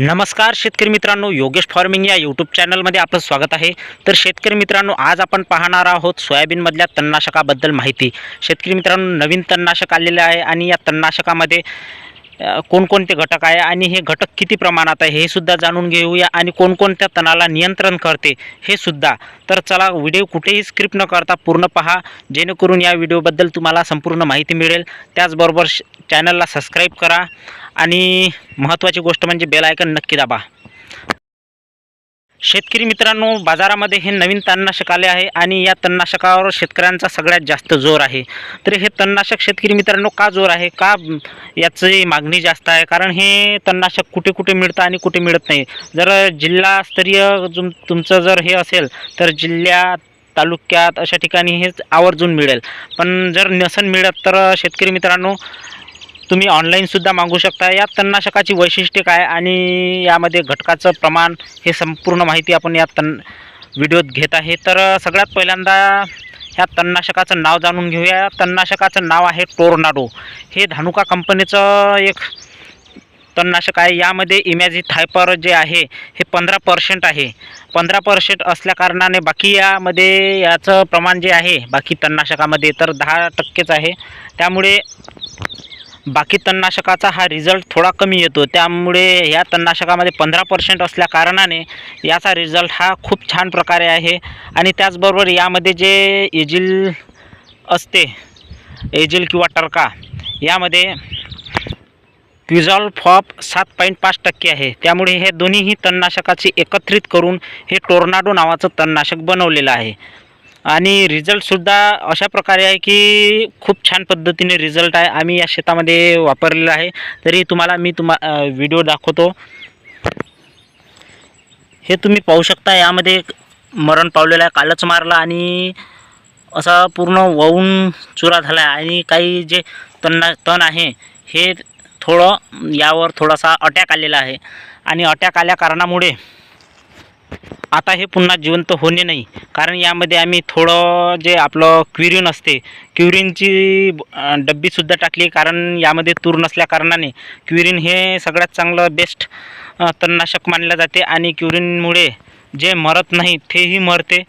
नमस्कार शेतकरी मित्रांनो योगेश फार्मिंग या यूट्यूब चॅनलमध्ये आपलं स्वागत आहे. तर शेतकरी मित्रांनो आज आपण पाहणार आहोत सोयाबीनमधल्या तणनाशकाबद्दल माहिती. शेतकरी मित्रांनो नवीन तणनाशक आलेले आहे आणि या तणनाशकामध्ये कोणकोणते घटक आहे आणि हे घटक किती प्रमाणात आहे हे सुद्धा जाणून घेऊया आणि कोणकोणत्या तणाला नियंत्रण करते हे सुद्धा. तर चला व्हिडिओ कुठेही स्क्रिप्ट न करता पूर्ण पहा जेणेकरून या व्हिडिओबद्दल तुम्हाला संपूर्ण माहिती मिळेल. त्याचबरोबर चॅनलला सबस्क्राईब करा आणि महत्त्वाची गोष्ट म्हणजे बेल आयकन नक्की दाबा. शेतकरी मित्रांनो बाजारामध्ये हे नवीन तणनाशक आले आहे आणि या तणनाशकावर शेतकऱ्यांचा सगळ्यात जास्त जोर आहे. तर हे तणनाशक शेतकरी मित्रांनो का जोर आहे? का याची मागणी जास्त आहे? कारण हे तणनाशक कुठे कुठे मिळतं आणि कुठे मिळत नाही. जर जिल्हास्तरीय तुम तुमचं जर हे असेल तर जिल्ह्यात तालुक्यात अशा ठिकाणी हे आवर्जून मिळेल. पण जर नसन मिळत तर शेतकरी मित्रांनो तुम्ही ऑनलाईनसुद्धा मागू शकता. या तणनाशकाची वैशिष्ट्ये काय आणि यामध्ये घटकाचं प्रमाण हे संपूर्ण माहिती आपण या तण व्हिडिओत घेत आहे. तर सगळ्यात पहिल्यांदा ह्या तणनाशकाचं नाव जाणून घेऊया. या तणनाशकाचं नाव आहे टोर्नाडो. हे धानुका कंपनीचं एक तणनाशक आहे. यामध्ये इमॅझी थायपर जे आहे हे पंधरा पर्सेंट आहे. पंधरा पर्सेंट असल्याकारणाने बाकी यामध्ये याचं प्रमाण जे आहे बाकी तणनाशकामध्ये तर दहा टक्केच आहे. त्यामुळे बाकी तणनाशकाचा हा रिझल्ट थोडा कमी येतो. त्यामुळे या तणनाशकामध्ये पंधरा पर्सेंट असल्या कारणाने याचा रिझल्ट हा खूप छान प्रकारे आहे. आणि त्याचबरोबर यामध्ये जे एजिल असते एजिल किंवा टरका यामध्ये क्विझॉल फॉप सात पॉईंट पाच टक्के आहे. त्यामुळे हे दोन्हीही तणनाशकाचे एकत्रित करून हे टोर्नाडो नावाचं तणनाशक बनवलेलं आहे. आणि रिझल्टसुद्धा अशा प्रकारे आहे की खूप छान पद्धतीने रिझल्ट आहे. आम्ही या शेतामध्ये वापरलेलं आहे. तरी तुम्हाला मी तुम्हा व्हिडिओ दाखवतो. हे तुम्ही पाहू शकता यामध्ये मरण पावलेलं आहे कालच मारला आणि असा पूर्ण वाहून चुरा झाला आहे. आणि काही जे तणना तण आहे हे थोडं यावर थोडासा अटॅक आलेला आहे. आणि अटॅक आल्या कारणामुळे आता हे पुन्हा जिवंत होणे नाही. कारण यामध्ये आम्ही थोडं जे आपलं क्युरिन असते क्युरिनची डब्बीसुद्धा टाकली कारण यामध्ये तूर नसल्या कारणाने क्युरिन हे सगळ्यात चांगलं बेस्ट तणनाशक मानलं जाते. आणि क्युरिनमुळे जे मरत नाही तेही मरते.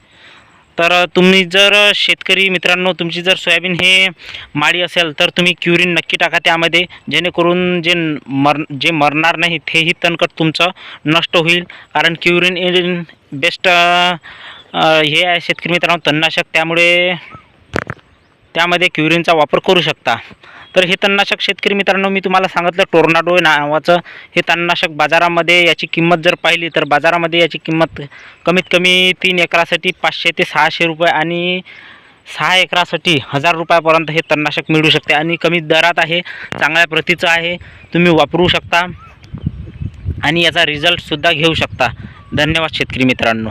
तर तुम्ही जर शेतकरी मित्रांनो तुमची जर सोयाबीन हे माळी असेल तर तुम्ही क्युरिन नक्की टाका त्यामध्ये जेणेकरून जे मर जे मरणार नाही तेही तणकट तुमचं नष्ट होईल. कारण क्युरिन इन बेस्ट हे आहे शेतकरी मित्रांनो तणनाशक. त्यामुळे त्यामध्ये क्युरिनचा वापर करू शकता. तर हे तणनाशक शेतकरी मित्रांनो मी तुम्हाला सांगितलं टोर्नाडो नावाचं हे तणनाशक बाजारामध्ये याची किंमत जर पाहिली तर बाजारामध्ये याची किंमत कमीत कमी तीन एकरासाठी पाचशे ते सहाशे रुपये आणि सहा एकरासाठी हजार रुपयापर्यंत हे तणनाशक मिळू शकते आणि कमी दरात आहे चांगल्या प्रतीचं आहे तुम्ही वापरू शकता आणि याचा रिझल्टसुद्धा घेऊ शकता. धन्यवाद शेतकरी मित्रांनो.